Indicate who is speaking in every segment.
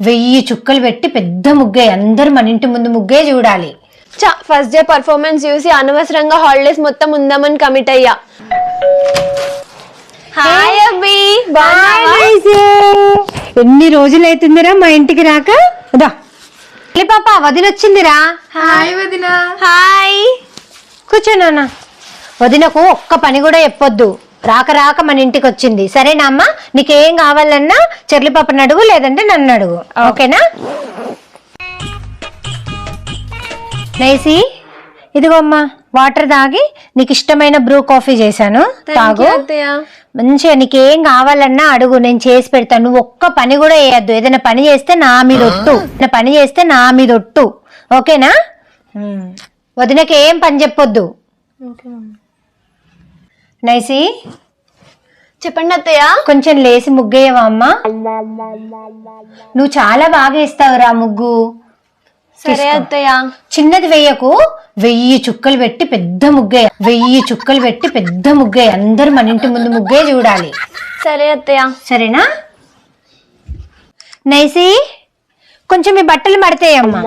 Speaker 1: వెయ్యి చుక్కలు పెట్టి పెద్ద ముగ్గే అందరు మన ఇంటి ముందు ముగ్గే చూడాలి.
Speaker 2: చా ఫస్ట్ డే పర్ఫార్మెన్స్ చూసి అనవసరంగా హాలిడేస్ మొత్తం ఉందామని కమిట్ అయ్యా. హాయ్ అబ్బి?
Speaker 1: ఎన్ని రోజులు అవుతుందిరా మా ఇంటికి రాక? దా లే పాప వదినొచ్చిందిరా
Speaker 3: హాయ్ వదిన.
Speaker 2: హాయ్
Speaker 1: కూర్చో నాన్న. వదినకు ఒక్క పని కూడా చెప్పొద్దు. రాక రాక మన ఇంటికి వచ్చింది. సరేనా అమ్మా? నీకేం కావాలన్నా చెర్లి పాపని అడుగు లేదంటే నన్ను అడుగు. ఓకేనా? నైసి ఇదిగో అమ్మా వాటర్ తాగి నీకు ఇష్టమైన బ్రూ కాఫీ చేశాను. తాగు. మంచిగా నీకేం కావాలన్నా అడుగు నేను చేసి పెడతాను నువ్వు ఒక్క పని కూడా వేయద్దు ఏదైనా పని చేస్తే నా మీద ఒట్టు. ఏదైనా పని చేస్తే నా మీద ఒట్టు. ఓకేనా? ఉమ్. వదినకి ఏం పని చెప్పొద్దు. నైసి?
Speaker 2: చెప్పండి అత్తయ్య.
Speaker 1: కొంచెం లేసి ముగ్గేయవా అమ్మా? నువ్వు చాలా బాగా వేస్తావురా ముగ్గు.
Speaker 2: సరే అత్తయ్య.
Speaker 1: చిన్నది వెయ్యకు వెయ్యి చుక్కలు పెట్టి పెద్ద ముగ్గే వెయ్యి చుక్కలు పెట్టి పెద్ద ముగ్గే అందరు మన ఇంటి ముందు ముగ్గే చూడాలి.
Speaker 2: సరే అత్తయ్య.
Speaker 1: సరేనా? నైసి? కొంచెం మీ బట్టలు మడతాయమ్మా.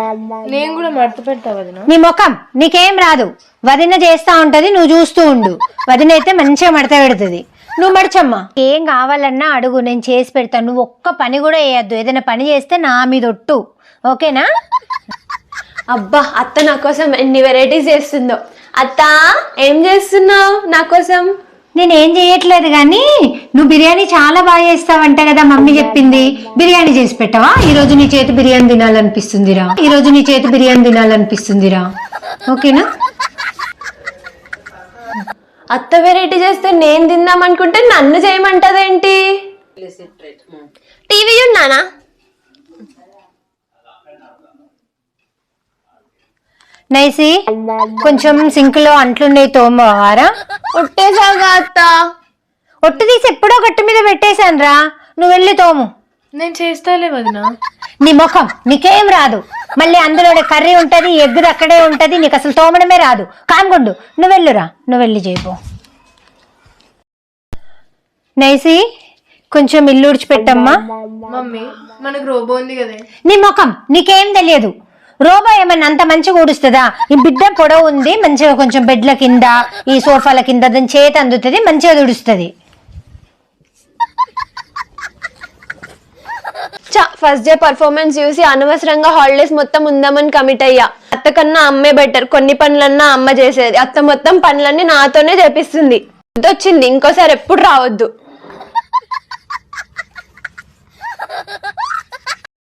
Speaker 3: నేను కూడా మడత పెడతా వదిన.
Speaker 1: నీ ముఖం నీకేం రాదు. వదిన చేస్తా ఉంటది నువ్వు చూస్తూ ఉండు. వదిన అయితే మంచిగా మడత పెడుతుంది. నువ్వు మడచమ్మా. ఏం కావాలన్నా అడుగు నేను చేసి పెడతాను నువ్వు ఒక్క పని కూడా వేయద్దు ఏదైనా పని చేస్తే నా మీద ఒట్టు. ఓకేనా?
Speaker 2: అబ్బా అత్త నా కోసం ఎన్ని వెరైటీస్ చేస్తుందో. అత్త ఏం చేస్తున్నావు నా కోసం?
Speaker 1: నేనేం చేయట్లేదు కానీ నువ్వు బిర్యానీ చాలా బాగా చేస్తావంట కదా మమ్మీ చెప్పింది. బిర్యానీ చేసి పెట్టవా? ఈ రోజు నీ చేతి బిర్యానీ తినాలనిపిస్తుందిరా. ఈ రోజు నీ చేతి బిర్యానీ తినాలనిపిస్తుందిరా. ఓకేనా?
Speaker 2: అత్త వెరైటీ చేస్తే నేను తిందాం అనుకుంటే నన్ను చేయమంటదేంటి? టీవీ ఉన్నానా
Speaker 1: నైసి కొంచెం సింక్లో అంట్లుండే తోమవారా
Speaker 2: ఉట్టేసాగా అత్త?
Speaker 1: ఒట్టు తీసి ఎప్పుడో గట్టు మీద పెట్టేశాను రా. నువ్వు వెళ్ళి తోము.
Speaker 3: నేను చేస్తాలే వదిన.
Speaker 1: నీ ముఖం నీకేం రాదు. మళ్ళీ అందులోనే కర్రీ ఉంటది ఎగ్గుది అక్కడే ఉంటది నీకు అసలు తోమడమే రాదు. కామ్గుండు నువ్వు వెళ్ళురా. నువ్వు వెళ్ళి చేయపో నైసి కొంచెం ఇల్లు ఉడిచిపెట్టమ్మా
Speaker 3: మమ్మీ మనకు రోబో ఉంది కదే.
Speaker 1: నీ ముఖం నీకేం తెలియదు. రోబో ఏమన్నా అంత మంచిగా ఊడుస్తుందా? ఈ బిడ్డ పొడవు ఉంది మంచిగా కొంచెం బెడ్ల కింద ఈ సోఫాల కింద దాని చేతి అందుతుంది మంచిగా తుడుస్తుంది
Speaker 2: చా ఫస్ట్ డే పర్ఫార్మెన్స్ చూసి అనవసరంగా హాలిడేస్ మొత్తం ఉందామని కమిట్ అయ్యా. అత్త కన్నా అమ్మే బెటర్ కొన్ని పనులన్నా అమ్మ చేసేది. అత్త మొత్తం పనులన్నీ నాతోనే చేపిస్తుంది. వచ్చింది ఇంకోసారి ఎప్పుడు రావద్దు.